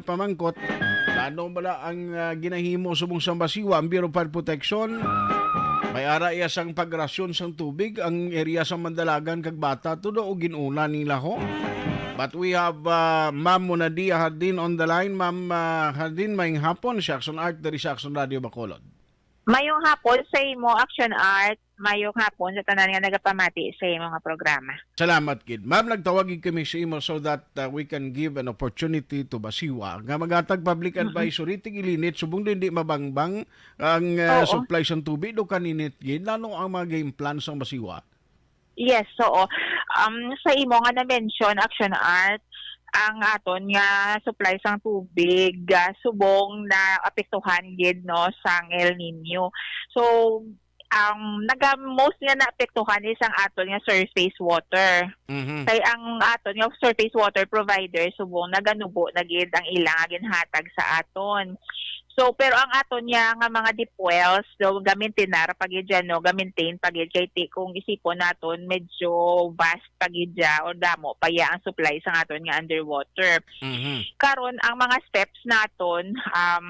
pamangkot lano bala ang ah, ginahimo subong sa basiwa ang Bureau of Protection may ara iya sang pagrasyon sang tubig ang area sa Mandalagan kag bata tudo o ginuna nila ho But we have uh, Ma'am Munadia Hardin on the line. Ma'am uh, Hardin, may hapon, Saxon Art, dari Saxon Radio Bacolod. Mayong hapon sa imo Action Art, mayong hapon sa tanan nga nagapamati sa imo nga programa. Salamat, Kid. Ma'am, nagtawagi kami sa imo so that uh, we can give an opportunity to Basiwa nga magatag public advisory tig ilinit subong din di mabangbang ang uh, Oo. supply sa tubig do kaninit gid lalo ang mga game plan sa Basiwa. Yes, so um sa imo nga na-mention Action Art, ang aton nga supply sang tubig ah, subong na apektuhan gid no sang El Nino. So ang naga most nga naapektuhan is ang aton nga surface water. Mhm. Kay ang aton nga surface water provider subong naganubo na gid ang ilang ginhatag sa aton. So pero ang aton niya nga mga deep wells so gamitin na dyan, no gamitin pagid kay ti kung isipon naton medyo vast dya o damo pa ya ang supply sa aton nga underwater Mhm. karon ang mga steps naton um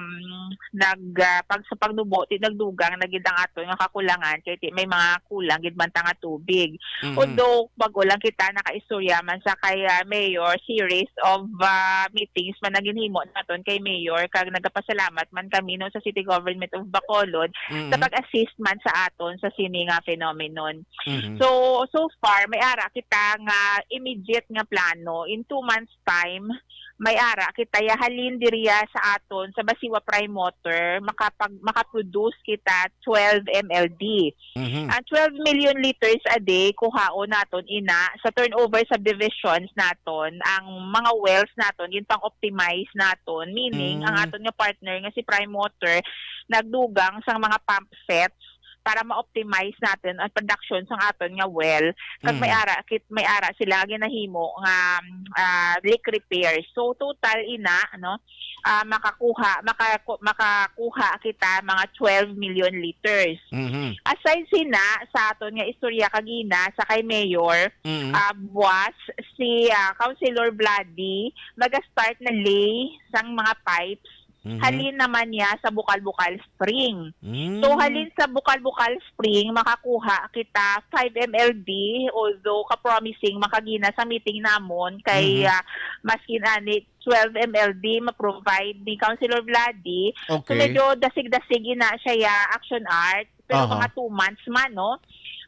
nag ah, pag sa pagnubo ti nagdugang na gid ang aton nga kakulangan kay ti may mga kulang gid man nga tubig Mhm. Although pag ulang kita nakaistorya man sa kay ah, Mayor series of ah, meetings man naginhimo naton kay Mayor kag nagapasalamat man kami no sa City Government of Bacolod Mhm. sa pag-assist man sa aton sa sini nga phenomenon. Mhm. So so far may ara kita nga immediate nga plano in two months time may ara kita yahalin diriya sa aton sa Basiwa Prime Water makapag makaproduce kita 12 MLD. Mhm. Ang 12 million liters a day kuhaon naton ina sa turnover subdivisions naton ang mga wells naton yun pang optimize naton meaning Mm. ang aton nga partner nga si Prime Water nagdugang sang mga pump sets para ma-optimize natin ang production sang aton nga well kag may Mhm. ara kit may ara sila ginahimo nga ah, leak repair so total ina ano ah, makakuha maka, makakuha kita mga 12 million liters Mhm. aside sina sa aton nga istorya kagina sa kay mayor Mhm. uh, buwas si ah, councilor Vladi mag-start na lay sang mga pipes Mhm. halin naman niya sa Bukal-Bukal Spring Mhm. so halin sa Bukal-Bukal Spring makakuha kita 5 MLD although ka-promising makagina sa meeting namon kay Mhm. ah, maskin ani 12 MLD ma-provide ni Councilor Vladi So Okay. medyo dasig-dasig na siya ya action art pero Aha. mga two months man no.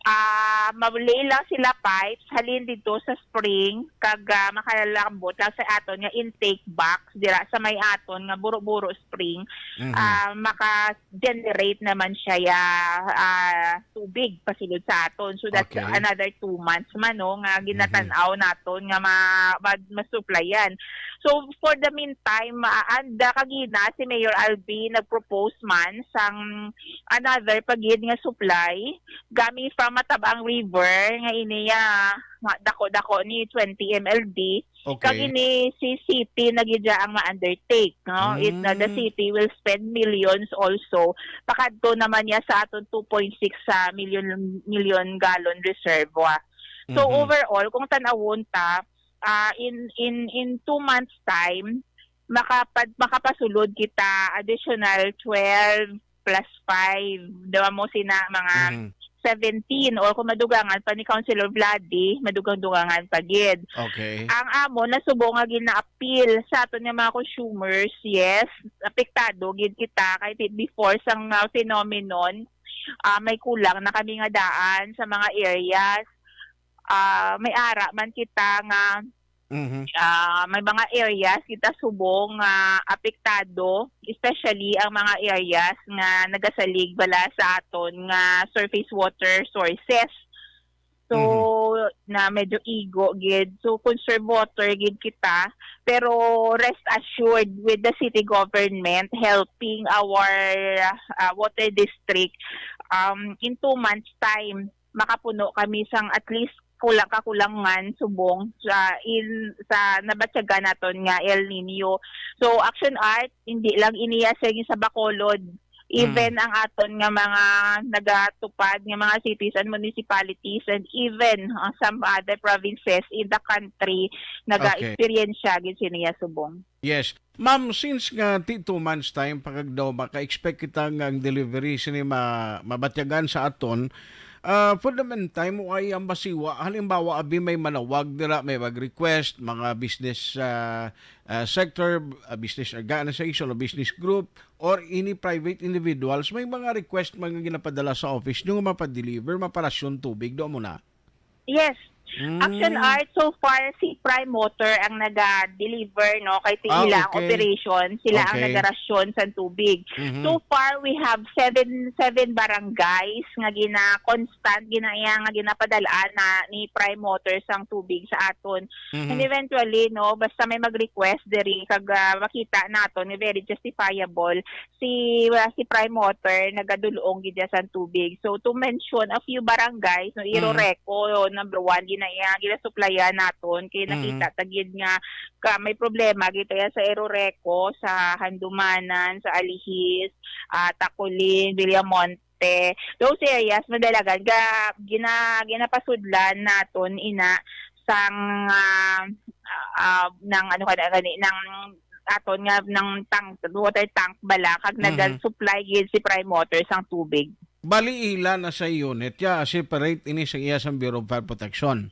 Ah, mabulay lang sila pipes halin dito sa spring kag uh, makalalambot lang sa aton nga intake box dira sa may aton nga buro-buro spring Mhm. ah maka-generate naman siya ya ah, tubig pasulod sa aton so that's Okay. another two months man no nga ginatanaw naton nga ma, ma- masupplyan So for the meantime, anda kagina si Mayor Albi nagpropose man sang another pagid nga supply gami from Matabang River nga iniya nga dako-dako ni 20 MLD kag Okay. ini si city nagidya ang ma-undertake no it na the Mm. city will spend millions also pakadto naman niya sa aton 2.6 sa million million gallon reservoir So Mhm. overall, kung tanawon ta, ah, in in in two months time, makapad makapasulod kita additional 12 plus 5. Dawa mo sina mga Mhm. 17 or kung madugangan pa ni Councilor Vladi, madugang-dugangan pa gid. Okay. Ang amo nasubo nga gina-appeal sa aton nga mga consumers, yes, apektado gid kita kay before sang ah, phenomenon ah, may kulang na kami nga daan sa mga areas. Ah, may ara man kita nga Mhm. ah, may mga areas kita subong nga apektado, especially ang mga areas nga nagasalig bala sa aton nga surface water sources. So na medyo igo gid. So conserve water gid kita pero rest assured with the city government helping our ah, water district um in two months time makapuno kami sang at least kulang kakulangan subong sa in sa nabatyaga naton nga El Nino. So Action Art hindi lang iniya sa sa Bacolod even ang aton nga mga nagatupad nga mga cities and municipalities and even uh, some other provinces in the country naga-experience siya gid siniya subong. Yes. Ma'am, since nga ti two months time pagag daw maka-expect kita nga ang delivery sini ma mabatyagan sa aton, uh, for the meantime, ay ang basiwa, halimbawa, abi may manawag dira, may mag-request, mga business uh, uh, sector, uh, business organization, o business group, or any private individuals, may mga request mga ginapadala sa office nyo mapadeliver, maparasyon tubig, doon mo na. Yes. Mm. Action Art, so far, si Prime Motor ang nag-deliver, no? Kay Ah, sila ang okay. operation, sila ang Okay. nagarasyon sa tubig. Mhm. So far, we have seven seven barangays nga gina constant ginaya nga ginapadalaan na ni Prime Motors ang tubig sa aton. Mhm. And eventually, no, basta may mag-request diri kag ah, makita naton ni very justifiable si ah, si Prime Motor nagadulong gid sa tubig. So to mention a few barangays, no, Iroreco, number one, ginaya ginasuplayan naton kay nakita tagid nga ka may problema gito yan sa Iroreco, sa Handumanan, sa Alihis, ah, Takulin, Villamonte. Those areas madalagan ga gina ginapasudlan naton ina sang ah, ah, ng ano kada gani ng aton nga ng tank water tank bala kag Mhm. nag-supply gid si Prime Motors ang tubig. Bali ila na sa unit, ya, separate ini sa iya sa Bureau of Fire Protection.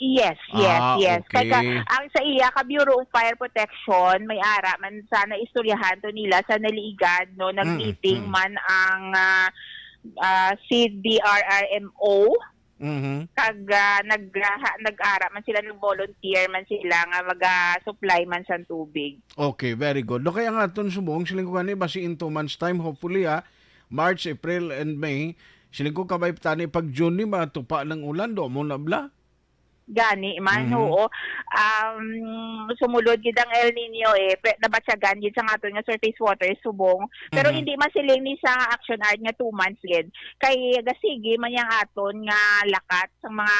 Yes, yes, Ah, yes. okay. Kaya ang sa iya ka Bureau of Fire Protection may ara man sana istoryahan to nila sa naliigan no nag-meeting mm. man ang ah, ah, CDRRMO Mhm. kag ah, nag nag-ara man sila ng volunteer man sila nga mag-supply man sa tubig. Okay, very good. No, kaya nga itong subong, siling ko gani, basi in two months time, hopefully ah, March, April, and May, siling ko kabay tani pag June ni matupa ng ulan, do mo na bla? Gani man Mhm. oo. Um sumulod gid ang El Nino eh pe- nabatyagan gid sa aton nga surface water subong. Pero Mhm. hindi man siling ni sa action art nga 2 months gid. Kay gasigi man yang aton nga lakat sa mga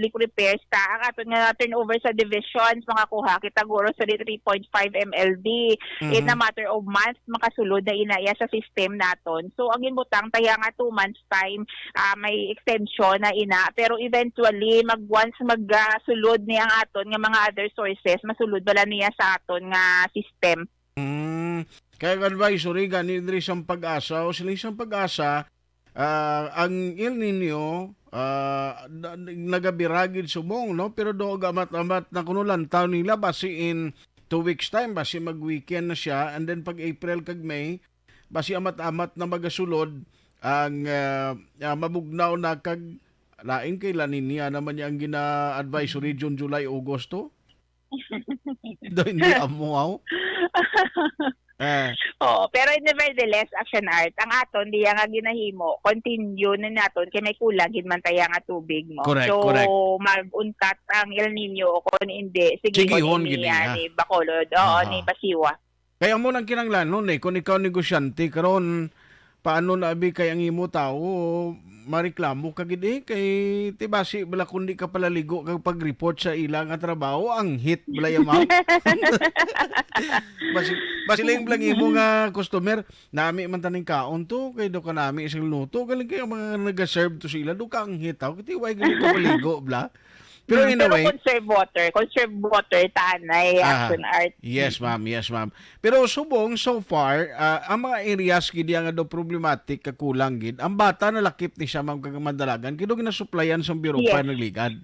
leak repairs ta. Ang aton nga turnover sa divisions mga kuha kita guro sa 3.5 MLD in a matter of months makasulod na inaya sa system naton. So ang inbutang taya nga 2 months time ah, may extension na ina. Pero eventually mag once magsulod ni ang aton nga mga other sources masulod bala niya sa aton nga system. Mm, kaya advisory gani diri sa pag-asa. O siling sa pag-asa ah, ang El Nino ah, na- nagabiragid subong no? Pero do amat-amat na kunulan taon nila basi in two weeks time basi mag-weekend na siya. And then pag April kag May basi amat-amat na magasulod ang ah, ah, mabugnaw na kag laing kay La Nina naman yang gina-advisory June, July, Agosto. Do hindi amuaw. Eh, Oo, pero nevertheless action art ang aton diya nga ginahimo continue na naton kay may kulang gid man taya nga tubig mo Correct, so correct. mag-untat ang El Nino kung hindi sige, Sige, hon, ni, gini, ni Bacolod oo Aha. ni Basiwa Kaya mo nang kinanglanon eh, kung ikaw negosyante, karon paano na abi kay ang imo tao, mareklamo ka gid eh, kay tibasi bala kundi ka palaligo kag pag-report sa ilang nga trabaho, ang hit bala yamaw. basi basi lang lang imo nga customer, nami man taning kaon to, kay do ka nami isang luto, galing kay mga nag-serve to sila, do ka ang hitaw, kiti way gali ka paligo bla. Pero in a way, pero conserve water conserve water tanay Ah. action art Yes, ma'am. Yes, ma'am. Pero subong so far, ah, ang mga areas gid nga do problematic kakulang gid. Ang bata na lakip ni siya ma'am kag mandalagan kido ginasuplayan sa Bureau Yes. pa nagligad.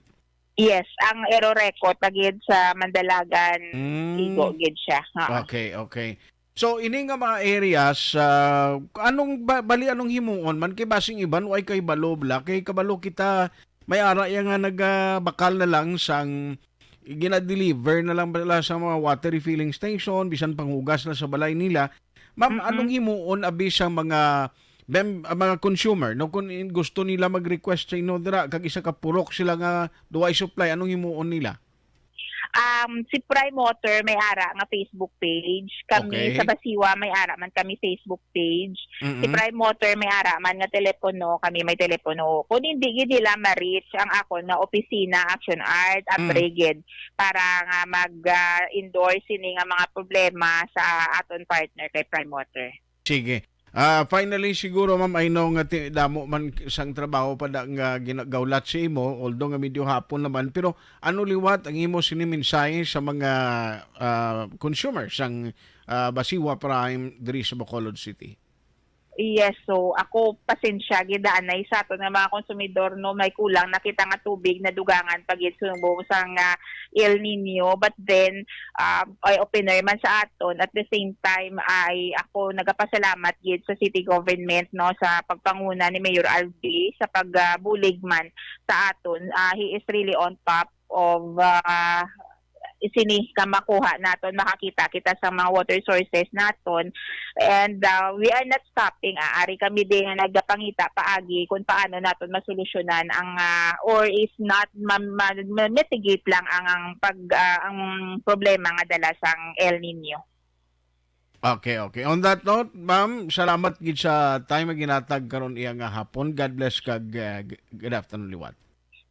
yes ang ero record tagid sa Mandalagan Mm. igo gid siya ha. Okay, okay. So ini nga mga areas ah, anong ba, bali anong himuon man kay basing iban way kay balo bla kay kabalo kita may ara ya nga nagbakal na lang sang gina-deliver na lang bala sa mga water refilling station bisan panghugas na sa balay nila. Ma'am, Mhm. anong himuon abi sa mga mem, ah, mga consumer no kung in- gusto nila mag-request sa inyo dira kag isa ka purok sila nga duay supply anong himuon nila? Um, si Prime Motor may ara nga Facebook page. Okay. Kami sa Basiwa may ara man kami Facebook page. Si Mm-mm. Prime Motor may ara man nga telepono, kami may telepono. Kung hindi gid nila ma-reach ang ako na opisina Action Art at Mm. Brigid para nga mag-endorse ini nga mga problema sa aton partner kay Prime Motor. Sige. Ah, finally siguro ma'am I know nga damo man sang trabaho pa da nga ginagawlat si imo although nga medyo hapon naman pero ano liwat ang imo sinimensahe sa mga ah, consumers sang ah, Basiwa Prime diri sa Bacolod City. Yes, so ako pasensya gidaanay sa ato nga mga konsumidor no may kulang nakita nga tubig na dugangan pag sumbong sa nga El Nino. But then um, ay opener man sa aton. At the same time ay ako nagapasalamat gid sa city government no sa pagpanguna ni Mayor Albi sa pagbulig man sa aton. Ah, he is really on top of uh, sini ka makuha naton makakita kita sa mga water sources naton and uh, we are not stopping aari kami din nga nagapangita paagi kung paano naton masolusyonan ang uh, or is not ma- mitigate lang ang ang pag uh, ang problema nga dala sang El Nino Okay, okay. On that note, ma'am, salamat gid sa time nga ginatag karon iya nga hapon. God bless kag ah, g- good afternoon liwat.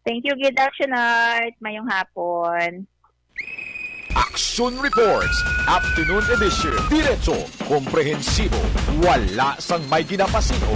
Thank you Gid Action Art mayong hapon Action Reports, Afternoon Edition. Diretso, komprehensibo, wala sang may ginapasino.